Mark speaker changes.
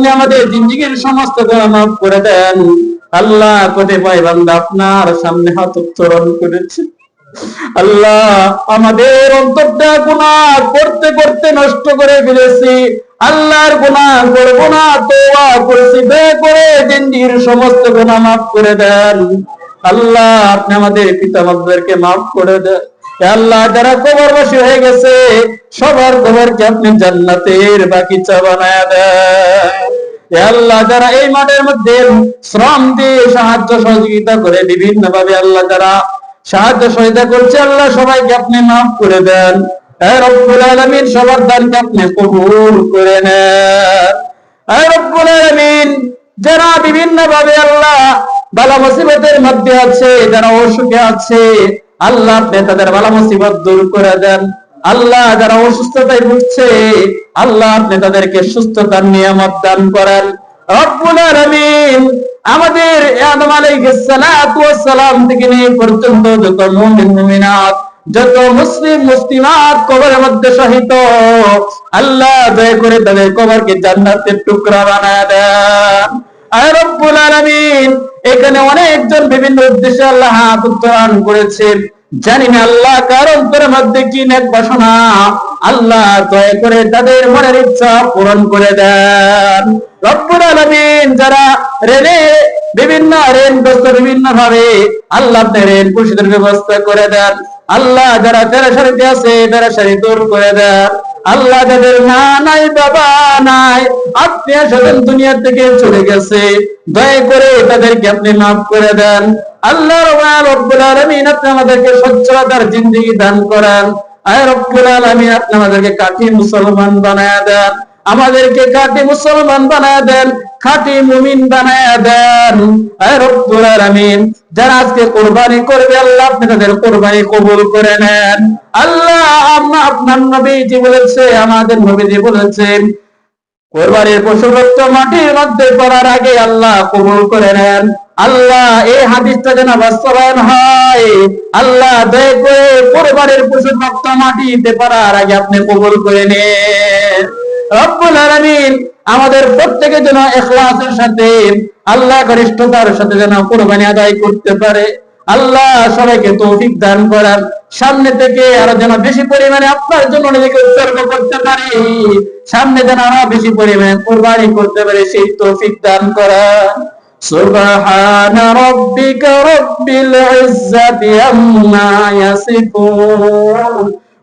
Speaker 1: আপনি আমাদের জিন্দিগির সমস্ত গুনাহ মাফ করে দেন। আল্লাহ কতিপয় বান্দা আপনার সামনে হাত উত্তোলন করেছে। আল্লাহ আমাদের অন্তরটা গুনাহ করতে করতে নষ্ট করে ফেলেছি। আল্লাহর গুনাহ করব না তোয়া করেছি। দয়া করে জিন্দির সমস্ত গুনাহ মাফ করে দেন। আল্লাহ আপনি আমাদের পিতা মাতাদেরকে মাফ করে দেন। আল্লাহ যারা কবরবাসী হয়ে গেছে, সবার কবরকে আপনি জান্নাতের বাগিচা বানায় দেন। আল্লাহ যারা এই মাঠের মধ্যে শ্রম দিয়ে সাহায্য সহযোগিতা করে বিভিন্ন ভাবে আল্লাহ যারা সাহায্য সহযোগিতা করছে, আল্লাহ সবাইকে আপনি মাফ করে দেন। রব্বুল আলামিন, সবার দানকে আপনি কবুল করে নেন। রব্বুল আলামিন, যারা বিভিন্ন ভাবে আল্লাহ বালা মুসিবতের মধ্যে আছে, যারা অসুখে আছে, আল্লাহ আপনি তাদের বালা মুসিবত দূর করে দেন। আল্লাহ যারা অসুস্থতায় ভুগছে আল্লাহ আপনি তাদেরকে সুস্থতার নিয়ামত দান করেন আমাদের সালাম থেকে নিয়ে পর্যন্ত যত মুমিন যত মুসলিম, মুসলিমাত কবরের মধ্যে আল্লাহ দয়া করে তাদের কবরকে জান্নাতের টুকরা বানায় দেন। এখানে অনেকজন বিভিন্ন উদ্দেশ্যে আল্লাহ হাত করেছেন। জানি না আল্লাহ কার অন্তরের মধ্যে কি নেক বাসনা। আল্লাহ দয়া করে তাদের মনের ইচ্ছা পূরণ করে দেন। রব্বুল আলামিন যারা রেনে বিভিন্ন রেন ঋণগ্রস্ত বিভিন্ন ভাবে আল্লাহ রেন পুষিদের ব্যবস্থা করে দেন। আল্লাহ যারা পেরেশানিতে আছে পেরেশানি দূর করে দেন। আল্লাহ যাদের মা নাই, বাবা নাই। আত্মীয় স্বজন দুনিয়া থেকে চলে গেছে। দয়া করে তাদেরকে আপনি মাফ করে দেন। আল্লাহ রব্বুল আলমিন আপনি আমাদেরকে সচ্ছলতার জিন্দিগি দান করেন। আয় রব্বুল আলামিন, আপনি আমাদেরকে কাঠি মুসলমান বানায় দেন। আমাদেরকে খাঁটি মুসলমান বানায় দেন, খাঁটি মুমিন বানায় দেন। রব্বুল যারা আজকে কোরবানি করবে, আল্লাহ আপনি তাদের কোরবানি কবুল করে নেন। আল্লাহ আপনার নবীজি বলেছে, আমাদের নবীজি বলেছেন কোরবানির পশু রক্ত মাটির মধ্যে পড়ার আগে আল্লাহ কবুল করে নেন। আল্লাহ এই হাদিসটা যেন বাস্তবায়ন হয়। আল্লাহ দয়া করে কোরবানির পশু রক্ত মাটিতে পড়ার আগে আপনি কবুল করে নেন। রব্বুল আলামিন আমাদের প্রত্যেকের জন্য ইখলাসের সাথে আল্লাহ গরিষ্ঠতার সাথে যেন কোরবানি আদায় করতে পারে আল্লাহ সবাইকে তৌফিক দান করার সামনে থেকে আরো যেন বেশি পরিমাণে আপনার জন্য নিজেকে উৎসর্গ করতে পারি সামনে যেন আরো বেশি পরিমাণে কোরবানি করতে পারে সেই তৌফিক দান করা سبحان ربك رب العزة عما يصفون